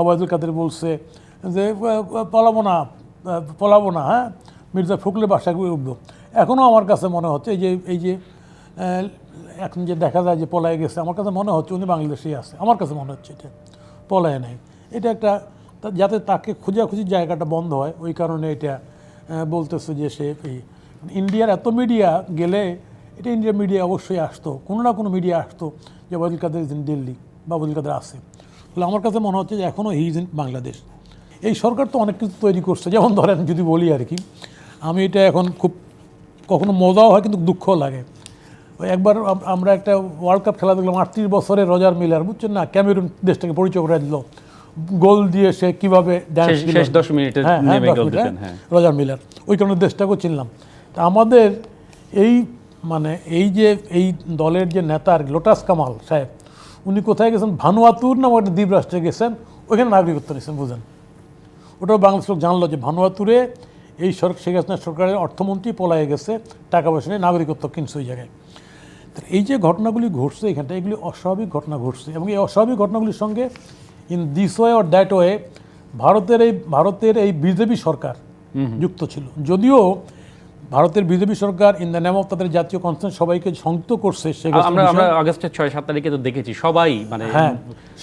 অবায়দুল কাদের বলছে যে পলাবো না পলাবো না হ্যাঁ? মির্জা ফখরুলের বাসায় উঠবো। এখনও আমার কাছে মনে হচ্ছে এই যে এই যে এখন যে দেখা যায় যে পলায় গেছে, আমার কাছে মনে হচ্ছে উনি বাংলাদেশেই আছে। আমার কাছে মনে হচ্ছে এটা। পলায় নেই। এটা একটা যাতে তাকে খোঁজাখুঁজির জায়গাটা বন্ধ হয়, ওই কারণে এটা বলতেছে যে সে এই, ইন্ডিয়ার এত মিডিয়া গেলে এটা ইন্ডিয়ার মিডিয়া অবশ্যই আসতো। কোনো না কোনো মিডিয়া আসতো যে ওবায়দুল কাদের দিল্লি বা ওবায়দুল কাদের আছে। তাহলে আমার কাছে মনে হচ্ছে যে এখনও হি ইজ ইন বাংলাদেশ এই সরকার তো অনেক কিছু তৈরি করছে যেমন ধরেন যদি বলি আর কি আমি এটা এখন খুব কখনো মজাও হয় কিন্তু দুঃখও লাগে। একবার আমরা একটা ওয়ার্ল্ড কাপ খেলা দেখলাম আটত্রিশ বছরে রজার মিলার বুঝছেন না? ক্যামেরুন দেশটাকে পরিচয় করে দিল। গোল দিয়ে সে কীভাবে মিনিটে নেমে হ্যাঁ। Roger Miller. ওই কারণে দেশটাকেও চিনলাম। তা আমাদের এই মানে এই যে এই দলের যে নেতা আর লোটাস কামাল সাহেব উনি কোথায় গেছেন? ভানুয়াতুর নামক একটা দ্বীপ রাষ্ট্রে গেছেন। ওইখানে নাগরিকত্ব নিয়েছেন বুঝেন। ওটাও বাংলাদেশ লোক জানলো যে ভানুয়াতুরে এই সরকার শেখ হাসিনা সরকারের অর্থমন্ত্রী পলায়ে গেছে টাকা পয়সা নিয়ে নাগরিকত্ব কিনছে ওই জায়গায়। এই যে ঘটনাগুলি ঘটছে এখানটা এগুলি অস্বাভাবিক ঘটনা ঘটছে এবং এই অস্বাভাবিক ঘটনাগুলির সঙ্গে in this way or that way ভারতের এই ভারতের এই বিজেপি সরকার যুক্ত ছিল। যদিও ভারতের বিজেপি সরকার ইন দ্য নেম অফ তাদের জাতীয় কনফারেন্স সবাইকে সংযুক্ত করছে আমরা আমরা। আগস্টের ছয় সাত তারিখে তো দেখেছি সবাই মানে হ্যাঁ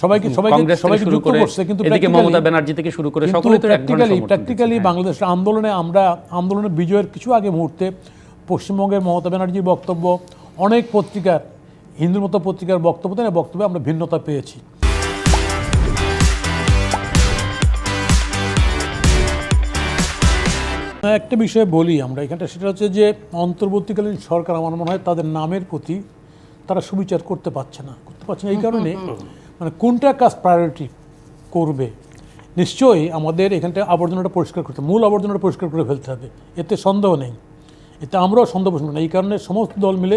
সবাইকে সবাইকে সবাইকে যুক্ত করছে কিন্তু এদিকে মমতা ব্যানার্জি থেকে শুরু করে সকলে তো প্র্যাকটিক্যালি প্র্যাকটিক্যালি। বাংলাদেশের আন্দোলনে আমরা আন্দোলনের বিজয়ের কিছু আগে মুহূর্তে পশ্চিমবঙ্গের মমতা ব্যানার্জির বক্তব্য অনেক পত্রিকার হিন্দুর মতো পত্রিকার বক্তব্য দেন বক্তব্যে আমরা ভিন্নতা পেয়েছি একটা বিষয়ে বলি আমরা এখানটা সেটা হচ্ছে যে অন্তর্বর্তীকালীন সরকার আমার মনে হয় তাদের নামের প্রতি তারা সুবিচার করতে পারছে না করতে পারছে না। এই কারণে মানে কোনটা কাজ প্রায়োরিটি করবে? নিশ্চয়ই আমাদের এখানটা আবর্জনাটা পরিষ্কার করতে মূল আবর্জনাটা পরিষ্কার করে ফেলতে হবে। এতে সন্দেহ নেই এতে আমরাও সন্দেহ পোষণ না। এই কারণে সমস্ত দল মিলে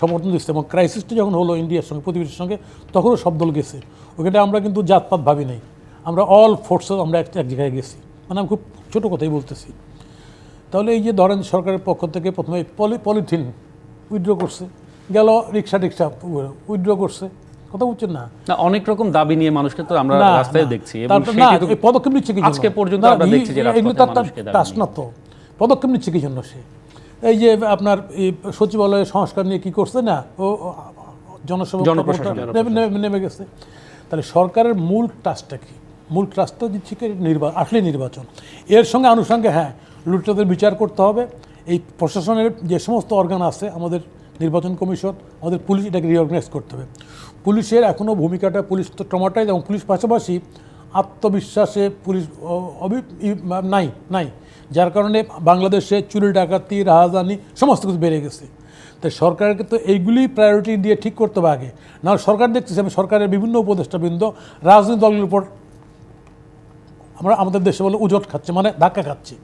সমর্থন দিচ্ছে এবং ক্রাইসিসটা যখন হলো ইন্ডিয়ার সঙ্গে প্রতিবেশীর সঙ্গে তখনও সব দল গেছে। ওখানে আমরা কিন্তু জাতপাত ভাবি নাই। আমরা অল ফোর্সেস আমরা এক জায়গায় গেছি। মানে আমি খুব ছোটো কথাই বলতেছি। তাহলে এই যে ধরেন সরকারের পক্ষ থেকে প্রথমে পলি পলিথিন উইথড্র করছে গেল রিক্সা টিক্সা উইথড্র করছে কথা বুঝছেন না? না অনেক রকম দাবি নিয়ে মানুষকে তো আমরা রাস্তায় দেখছি পদক্ষেপ নিচ্ছে কি আজকে পর্যন্ত আমরা দেখছি যে এগুলো তার-। না তো পদক্ষেপ নিচ্ছে কি জন্য সে? এই যে আপনার এই সচিবালয়ের সংস্কার নিয়ে কি করছে না? ও জনপ্রশাসন, নেমে- গেছে। তাহলে সরকারের মূল টাস্কটা কি? মূল টাস্কটা দিচ্ছে কি নির্বাচন আসলে নির্বাচন। এর সঙ্গে আনুষঙ্গে হ্যাঁ লুটটাদের বিচার করতে হবে। এই প্রশাসনের যে সমস্ত অর্গান আছে, আমাদের নির্বাচন কমিশন, আমাদের পুলিশ এটাকে রিঅর্গানাইজ করতে হবে। পুলিশের এখনও ভূমিকাটা পুলিশ তো টমাটাইজ এবং পুলিশ পাশাপাশি আত্মবিশ্বাসে পুলিশ নাই নাই। যার কারণে বাংলাদেশে চুরি, ডাকাতি রাজধানী সমস্ত কিছু বেড়ে গেছে। তাই সরকারকে তো এইগুলি প্রায়োরিটি দিয়ে ঠিক করতে হবে আগে। না সরকার দেখতেছে আমি, সরকারের বিভিন্ন উপদেষ্টাবৃন্দ রাজনৈতিক দলগুলোর উপর আমরা আমাদের দেশে বলে উজট খাচ্ছে মানে ধাক্কা খাচ্ছে।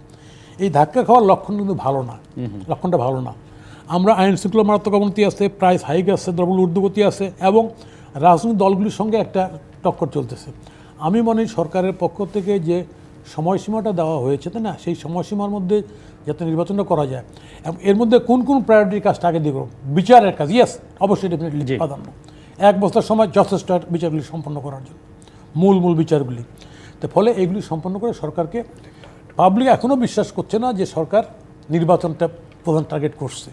এই ধাক্কা খাওয়ার লক্ষণ কিন্তু ভালো না। লক্ষণটা ভালো না। আমরা আইন শৃঙ্খলা মারাত্মক অবনতি আছে প্রাইস হাইক আছে দ্রব্য ঊর্ধ্বগতি আছে এবং রাজনৈতিক দলগুলির সঙ্গে একটা টক্কর চলতেছে। আমি মনে সরকারের পক্ষ থেকে যে সময়সীমাটা দেওয়া হয়েছে তাই না? সেই সময়সীমার মধ্যে যাতে নির্বাচনটা করা যায়। এবং এর মধ্যে কোন কোন প্রায়োরিটির কাজটা আগে দিব বিচারের কাজ ইয়াস অবশ্যই ডেফিনেটলি। প্রাধান্য। এক বছর সময় যথেষ্ট বিচারগুলি সম্পন্ন করার জন্য। মূল মূল বিচারগুলি। তো ফলে এগুলি সম্পন্ন করে সরকারকে পাবলিক এখনও বিশ্বাস করছে না যে সরকার নির্বাচনটা প্রধান টার্গেট করছে।